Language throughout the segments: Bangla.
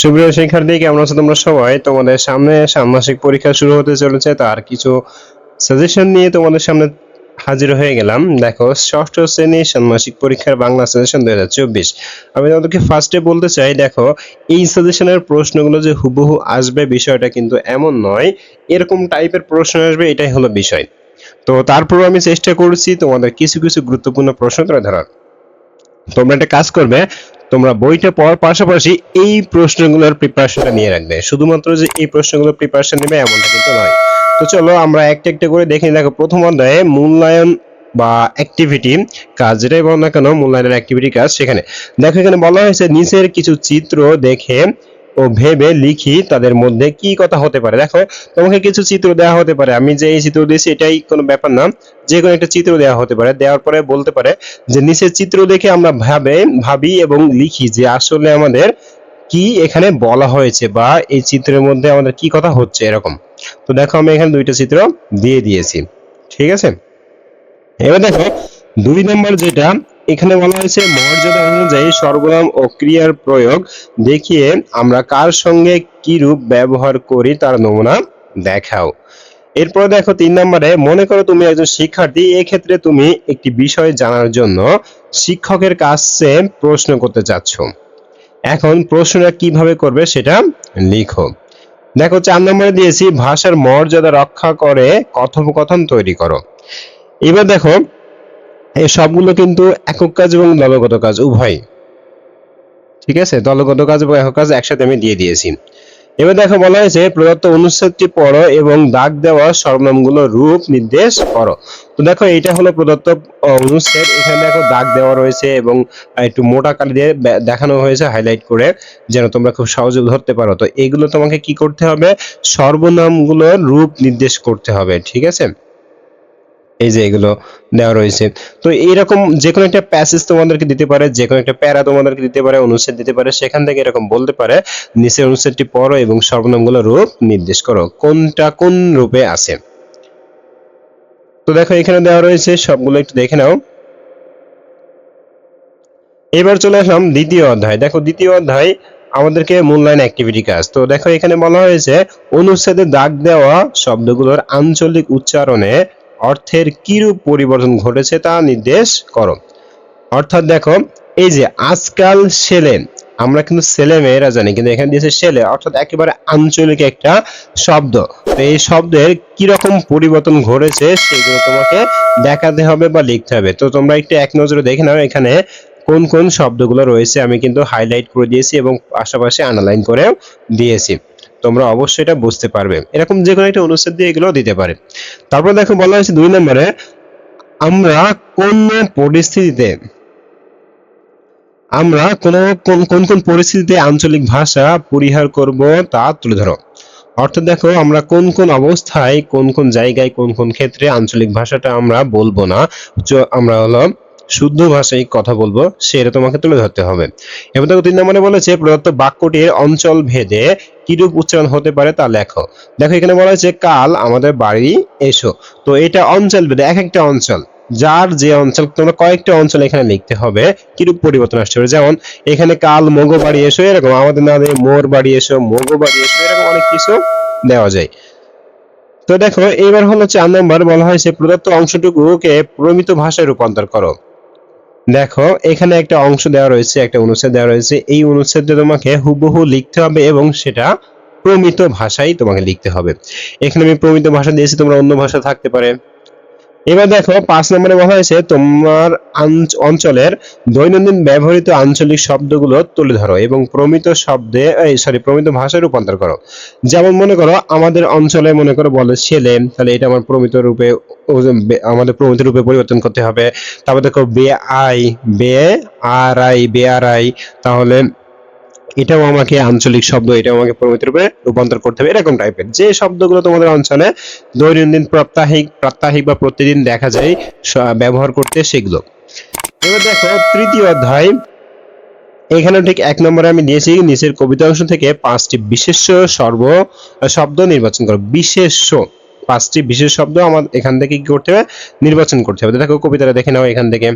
সুপ্রিয় শিক্ষার্থী, কেমন আছো তোমরা সবাই? তোমাদের সামনে ষান্মাসিক পরীক্ষা শুরু হতে চলেছে, তার কিছু সাজেশন নিয়ে তোমাদের সামনে হাজির হয়ে গেলাম। দেখো, ষষ্ঠ শ্রেণির ষান্মাসিক পরীক্ষার বাংলা সাজেশন দুই হাজার চব্বিশ। আমি তোমাদেরকে ফার্স্টে বলতে চাই, দেখো, এই সাজেশনের প্রশ্নগুলো যে হুবহু আসবে, বিষয়টা কিন্তু এমন নয়, এরকম টাইপের প্রশ্ন আসবে, এটাই হলো বিষয়। তো তারপর আমি চেষ্টা করছি তোমাদের কিছু কিছু গুরুত্বপূর্ণ প্রশ্ন তুলে ধরার। তোমরা একটা কাজ করবে তোমরা বইটা পড়ার পাশাপাশি এই প্রশ্নগুলোর প্রিপারেশনটা নিয়ে রাখবে। শুধুমাত্র যে এই প্রশ্নগুলোর প্রিপারেশন নেবে এমনটা কিন্তু নয়। তো চলো আমরা একটা একটা করে দেখে। দেখো, প্রথম অধ্যায়ে মূল্যায়ন বা অ্যাক্টিভিটি কাজ। যেটাই বলো না কেন, মূল্যায়নের অ্যাক্টিভিটি কাজ সেখানে। দেখো, এখানে বলা হয়েছে, নিচের কিছু চিত্র দেখে ও ভেবে লিখি তাদের মধ্যে কি কথা হতে পারে। দেখো, তোমাকে কিছু চিত্র দেওয়া হতে পারে। আমি যে এই চিত্র দিয়েছি, এটাই কোনো ব্যাপার না। যে কোনো একটা চিত্র দেওয়া হতে পারে। দেওয়ার পরে বলতে পারে যে, নিচের চিত্র দেখে আমরা ভাবে, ভাবি এবং লিখি যে, আসলে আমাদের কি এখানে বলা হয়েছে বা এই চিত্রের মধ্যে আমাদের কি কথা হচ্ছে এরকম। তো দেখো, আমি এখানে দুইটা চিত্র দিয়ে দিয়েছি। ঠিক আছে? এবার দেখো, দুই নম্বর যেটা এখানে বলা হয়েছে, মর্যাদা অনুযায়ী সর্বনাম ও ক্রিয়ার প্রয়োগ। দেখিয়ে আমরা কার সঙ্গে কি রূপ ব্যবহার করি তার নমুনা দেখাও। এরপর দেখো তিন নম্বরে, মনে করো তুমি একজন শিক্ষার্থী, এক্ষেত্রে তুমি একটি বিষয় জানার জন্য শিক্ষকের কাছে প্রশ্ন করতে চাচ্ছ। এখন প্রশ্নটা কীভাবে করবে সেটা লিখো। দেখো চার নম্বরে দিয়েছি, ভাষার মর্যাদা রক্ষা করে কথোপকথন তৈরি করো। এবার দেখো এই সবগুলো কিন্তু একক কাজ এবং দলগত কাজ উভয় ঠিক আছে? দলগত কাজ এবং একক কাজ একসাথে আমি দিয়ে দিয়েছি। এবার দেখো বলা হয়েছে, প্রদত্ত অনুচ্ছেদটি পড়ো এবং দাগ দেওয়া সর্বনামগুলো রূপ নির্দেশ করো। তো দেখো এটা হলো প্রদত্ত অনুচ্ছেদ। এখানে দেখো দাগ দেওয়া রয়েছে এবং একটু মোটা কালি দিয়ে দেখানো হয়েছে হাইলাইট করে, যেন তোমরা খুব সহজে ধরতে পারো। তো এগুলো তোমাকে কি করতে হবে? সর্বনামগুলোর রূপ নির্দেশ করতে হবে, ঠিক আছে? এই যে এগুলো দেওয়া রয়েছে। তো এইরকম যে কোনো একটা প্যাসেজ তোমাদেরকে দিতে পারে যে কোনো একটা প্যারা তোমাদেরকে দিতে পারে, অনুচ্ছেদ দিতে পারে, সেখান থেকে এরকম বলতে পারে, নিচের অনুচ্ছেদটি পড়ো এবং সর্বনামগুলো রূপ নির্দেশ করো। কোনটা কোন রূপে আছে? তো দেখো এখানে দেওয়া রয়েছে, সবগুলো একটু দেখে নাও। এবার চলে আসলাম দ্বিতীয় অধ্যায়। দেখো দ্বিতীয় অধ্যায় আমাদেরকে মূল্যায়ন অ্যাক্টিভিটি কাজ তো দেখো এখানে বলা হয়েছে, অনুচ্ছেদে দাগ দেওয়া শব্দগুলোর আঞ্চলিক উচ্চারণে অর্থের কিরূপ পরিবর্তন ঘটেছে তা নির্দেশ করো। অর্থাৎ দেখো, এই যে আজকাল ছেলে আমরা কিন্তু ছেলে মেয়েরা জানি, কিন্তু এখানে দিয়েছে ছেলে অর্থাৎ একেবারে আঞ্চলিক একটা শব্দ। তো এই শব্দের কি রকম পরিবর্তন ঘটেছে সেগুলো তোমাকে দেখাতে হবে বা লিখতে হবে। তো তোমরা একটু এক নজরে দেখে নাও এখানে কোন কোন শব্দগুলো রয়েছে, আমি কিন্তু হাইলাইট করে দিয়েছি এবং পাশাপাশি আন্ডারলাইন করেও দিয়েছি। তোমরা অবশ্যই এটা বুঝতে পারবে। এরকম যে কোনো একটা অনুচ্ছেদ দিয়ে এগুলো দিতে পারে। তারপর দেখো বলা হয়েছে দুই নম্বরে, আমরা কোন পরিস্থিতিতে, আমরা কোন কোন কোন পরিস্থিতিতে আঞ্চলিক ভাষা পরিহার করব তা তুলে ধরো। অর্থাৎ দেখো আমরা কোন কোন অবস্থায় কোন কোন জায়গায় কোন কোন ক্ষেত্রে আঞ্চলিক ভাষাটা আমরা বলব না। আমরা হলো শুদ্ধ ভাষায় কথা বলব, সেটা তোমাকে তুলে ধরতে হবে। এবং দেখো তিন নম্বরে বলেছে, প্রদত্ত বাক্যটির অঞ্চল ভেদে কিরূপ উচ্চারণ হতে পারে তা লেখো। দেখো এখানে বলা হয়েছে, কাল আমাদের বাড়ি এসো। তো এটা অঞ্চল ভেদে এক একটা অঞ্চল, যার যে অঞ্চল, তোমরা কয়েকটা অঞ্চল এখানে লিখতে হবে, কিরূপ পরিবর্তন আসতে পারে। যেমন, এখানে কাল মগো বাড়ি এসো, এরকম আমাদের না দিয়ে মোর বাড়ি এসো, মগো বাড়ি এসো, এরকম অনেক কিছু দেওয়া যায়। তো দেখো, এবার হলো চার নম্বর বলা হয়েছে, প্রদত্ত অংশটুকুকে প্রমিত ভাষায় রূপান্তর করো। দেখো, এখানে একটা অংশ দেওয়া রয়েছে, একটা অনুচ্ছেদ দেওয়া রয়েছে। এই অনুচ্ছেদটা তোমাকে হুবহু লিখতে হবে এবং সেটা প্রমিত ভাষায় তোমাকে লিখতে হবে। এখানে আমি প্রমিত ভাষা দিয়েছি, তোমরা অন্য ভাষা থাকতে পারে। এবার দেখো, পাঁচ নম্বরে বলা হয়েছে, তোমার অঞ্চলের দৈনন্দিন ব্যবহৃত আঞ্চলিক শব্দগুলো তুলে ধরো এবং প্রমিত শব্দে, এই সরি প্রমিত ভাষায় রূপান্তর করো। যেমন মনে করো, আমাদের অঞ্চলে মনে করো বলে ছেলে, তাহলে এটা আমার প্রমিত রূপে আমাদের প্রমিত রূপে পরিবর্তন করতে হবে। তারপর দেখো, বে আই, বে আর আই বে আর আই তাহলে এটাও আমাকে আঞ্চলিক শব্দ, এটাও আমাকে প্রমিত রূপে রূপান্তর করতে হবে, এরকম টাইপের যে শব্দগুলো তোমাদের অঞ্চলে দৈনন্দিন প্রাত্যহিক প্রাত্যহিক বা প্রতিদিন দেখা যায় ব্যবহার করতে সেগুলো। এবার দেখো, তৃতীয় অধ্যায়। এখানে ঠিক এক নম্বরে আমি দিয়েছি নিচের কবিতা অংশ থেকে পাঁচটি বিশেষ্য সর্ব শব্দ নির্বাচন করো। বিশেষ্য, পাঁচটি বিশেষ শব্দ আমার এখান থেকে কি করতে হবে? নির্বাচন করতে হবে। দেখো কবিতাটা দেখে নাও এখান থেকে।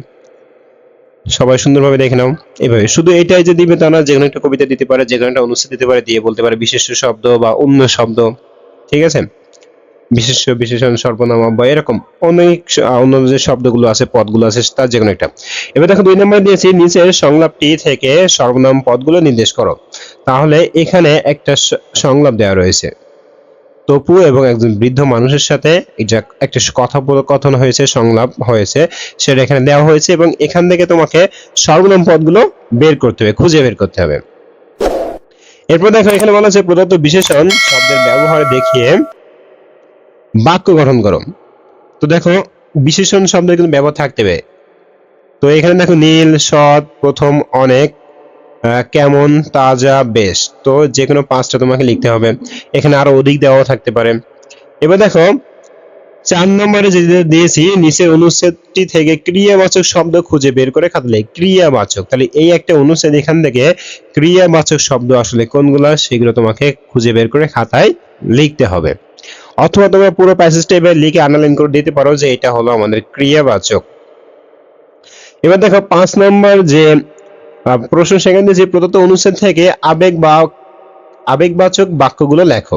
সবাই সুন্দরভাবে দেখে নাও। এভাবে। শুধু এটাই যে দিবে তা না, যে কোনো একটা কবিতা দিতে পারে, যে কোনো একটা অনুচ্ছেদ দিতে পারে, দিয়ে বলতে পারে বিশেষ শব্দ বা অন্য শব্দ। ঠিক আছে? বিশেষ বিশেষণ, সর্বনাম বা এরকম অনেক অন্য যে শব্দগুলো আছে, পদগুলো আছে, তার যে কোনো একটা। এবার দেখো দুই নম্বর দিয়েছি, নিচের সংলাপটি থেকে সর্বনাম পদগুলো নির্দেশ করো। তাহলে এখানে একটা সংলাপ দেওয়া রয়েছে। তপু এবং একজন বৃদ্ধ মানুষের সাথে যে একটা কথোপকথন হয়েছে, সংলাপ হয়েছে, সেটা এখানে দেওয়া হয়েছে এবং এখান থেকে তোমাকে সর্বনাম পদগুলো বের করতে হবে, খুঁজে বের করতে হবে। এরপর দেখো, এখানে বলা হচ্ছে প্রদত্ত বিশেষণ শব্দের ব্যবহার দেখিয়ে বাক্য গঠন করো। তো দেখো, বিশেষণ শব্দের কিন্তু ব্যবহার থাকতে হবে। তো এখানে দেখো, নীল, সৎ, প্রথম, অনেক কেমন, তাজা, বেশ। তো যে কোনো পাঁচটা তোমাকে লিখতে হবে। এখানে আরও অধিক দেওয়া থাকতে পারে। এবার দেখো, চার নম্বরে যেটা দিয়েছি, নিচের অনুচ্ছেদটি থেকে ক্রিয়াবাচক শব্দ খুঁজে বের করে খাতলে ক্রিয়াবাচক। তাহলে এই একটা অনুচ্ছেদ এখান থেকে ক্রিয়াবাচক শব্দ আসলে কোনগুলা, সেগুলো তোমাকে খুঁজে বের করে খাতায় লিখতে হবে। অথবা তোমরা পুরো প্যাসেজটা এবার লিখে আন্ডারলাইন করে দিতে পারো যে এটা হলো আমাদের ক্রিয়াবাচক। এবার দেখো, পাঁচ নম্বর যে প্রশ্ন সেখানে যে প্রদত্ত অনুচ্ছেদ থেকে আবেগ বা আবেগবাচক বাক্যগুলো লেখো।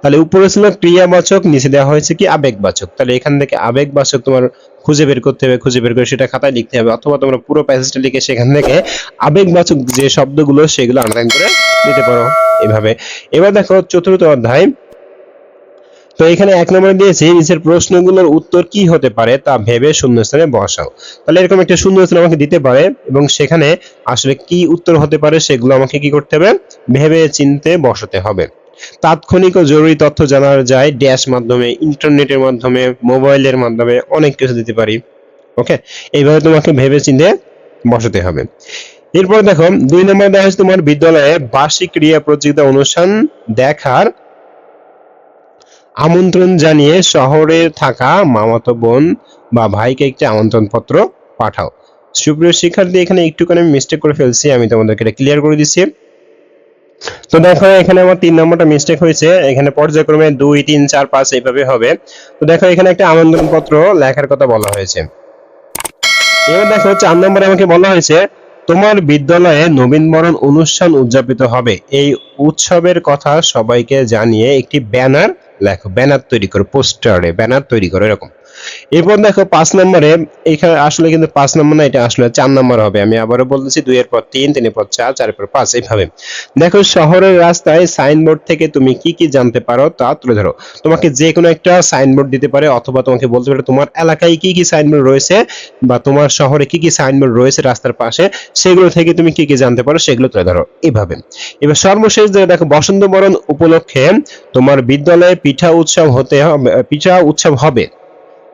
তাহলে উপরে ছিল ক্রিয়াবাচক, নিচে দেওয়া হয়েছে কি আবেগবাচক। তাহলে এখান থেকে আবেগবাচক তোমার খুঁজে বের করতে হবে, খুঁজে বের করে সেটা খাতায় লিখতে হবে, অথবা তোমরা পুরো প্যাসেজটা লিখে সেখান থেকে আবেগবাচক যে শব্দগুলো সেগুলো আন্ডারলাইন করে দিতে পারো এভাবে। এবার দেখো চতুর্থ অধ্যায়। তো এখানে এক নম্বরে দিয়েছি নিচের প্রশ্নগুলোর উত্তর কি হতে পারে তা ভেবে শূন্যস্থানে বসাও। তাহলে এরকম একটা শূন্যস্থান আমাকে দিতে পারে এবং সেখানে আসলে কি উত্তর হতে পারে সেগুলো আমাকে কি করতে হবে? ভেবে চিনতে বসাতে হবে। তাৎক্ষণিক ও জরুরি তথ্য জানা যায় ড্যাশ মাধ্যমে, ইন্টারনেটের মাধ্যমে, মোবাইলের মাধ্যমে অনেক কিছু দিতে পারি। ওকে? এইভাবে তোমাকে ভেবে চিনতে বসাতে হবে। এরপর দেখো, দুই নম্বর দেখা তোমার বিদ্যালয়ে বার্ষিক ক্রিয়া প্রতিযোগিতা অনুষ্ঠান দেখার আমন্ত্রণ জানিয়ে শহরে থাকা মামাতো বোন বা ভাইকে একটি আমন্ত্রণ পত্র পাঠাও। সুপ্রিয় শিক্ষার্থী, এখানে একটুখানি মিস্টেক করে ফেলছি, আমি তোমাদেরকে এটা ক্লিয়ার করে দিচ্ছি। তো দেখো, এখানে আমার তিন নম্বরটা মিস্টেক হয়েছে। এখানে পর্যায়ক্রমে দুই, তিন, চার, পাঁচ এইভাবে হবে। তো দেখো, এখানে একটা আমন্ত্রণ পত্র লেখার কথা বলা হয়েছে। এবার দেখো, চার নম্বরে আমাকে বলা হয়েছে, তোমার বিদ্যালয়ে নবীনবরণ অনুষ্ঠান উদযাপিত হবে। এই উৎসবের কথা সবাইকে জানিয়ে একটি ব্যানার লেখো ব্যানার তৈরি করো পোস্টারে ব্যানার তৈরি করো এরকম। এরপর দেখো পাঁচ নম্বরে, এখানে আসলে কিন্তু পাঁচ নম্বর না, এটা আসলে চার নম্বর হবে। আমি আবারও বলতেছি, দুইয়ের পর তিন, তিনের পর চার, চারের পর পাঁচ, এইভাবে। দেখো, শহরের রাস্তায় সাইনবোর্ড থেকে তুমি কি কি জানতে পারো তা তুলে ধরো। তোমাকে যে কোনো একটা সাইনবোর্ড দিতে পারে, অথবা তোমাকে বলতে পারে তোমার এলাকায় কি কি সাইনবোর্ড রয়েছে, বা তোমার শহরে কি কি সাইনবোর্ড রয়েছে রাস্তার পাশে, সেগুলো থেকে তুমি কি কি জানতে পারো, সেগুলো তুলে ধরো, এইভাবে। এবার সর্বশেষ যে দেখো, বসন্ত বরণ উপলক্ষে তোমার বিদ্যালয়ে পিঠা উৎসব হতে পিঠা উৎসব হবে।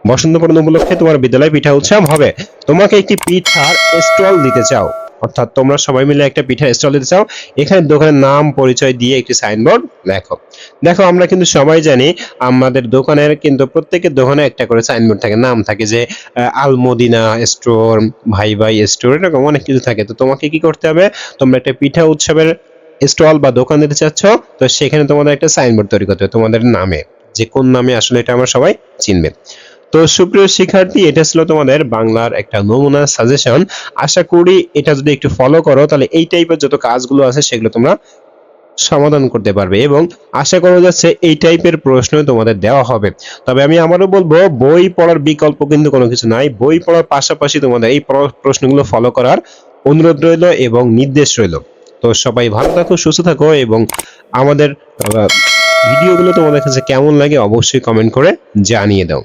বসন্ত বরণ উপলক্ষে তোমার বিদ্যালয়ে পিঠা উৎসব হবে। তোমাকে একটি পিঠার স্টল দিতে চাও। অর্থাৎ তোমরা সবাই মিলে একটা পিঠার স্টল দিতে চাও। এখানে দোকানের নাম, পরিচয় দিয়ে একটি সাইনবোর্ড লেখো। দেখো, আমরা কিন্তু সবাই জানি, আমাদের দোকানের কিন্তু প্রত্যেকের দোকানে একটা করে সাইনবোর্ড থাকে, নাম থাকে যে আলমদিনা স্টোর ভাই ভাই স্টোর এরকম অনেক কিছু থাকে। তো তোমাকে কি করতে হবে? তোমরা একটা পিঠা উৎসবের স্টল বা দোকান দিতে চাচ্ছ, তো সেখানে তোমাদের একটা সাইনবোর্ড তৈরি করতে হবে তোমাদের নামে। যে কোন নামে আসলে এটা আমরা সবাই চিনবে। তো সুপ্রিয় শিক্ষার্থী, এটা ছিল তোমাদের বাংলার একটা নমুনা সাজেশন আশা করি এটা যদি একটু ফলো করো, তাহলে এই টাইপের যত কাজগুলো আছে, সেগুলো তোমরা সমাধান করতে পারবে এবং আশা করা যাচ্ছে এই টাইপের প্রশ্ন তোমাদের দেওয়া হবে। তবে আমি আমারও বলব, বই পড়ার বিকল্প কিন্তু কোনো কিছু নাই। বই পড়ার পাশাপাশি তোমাদের এই প্র- প্রশ্নগুলো ফলো করার অনুরোধ রইল এবং নির্দেশ রইল। তো সবাই ভালো থাকো, সুস্থ থাকো এবং আমাদের ভিডিওগুলো তোমাদের কাছে কেমন লাগে অবশ্যই কমেন্ট করে জানিয়ে দাও।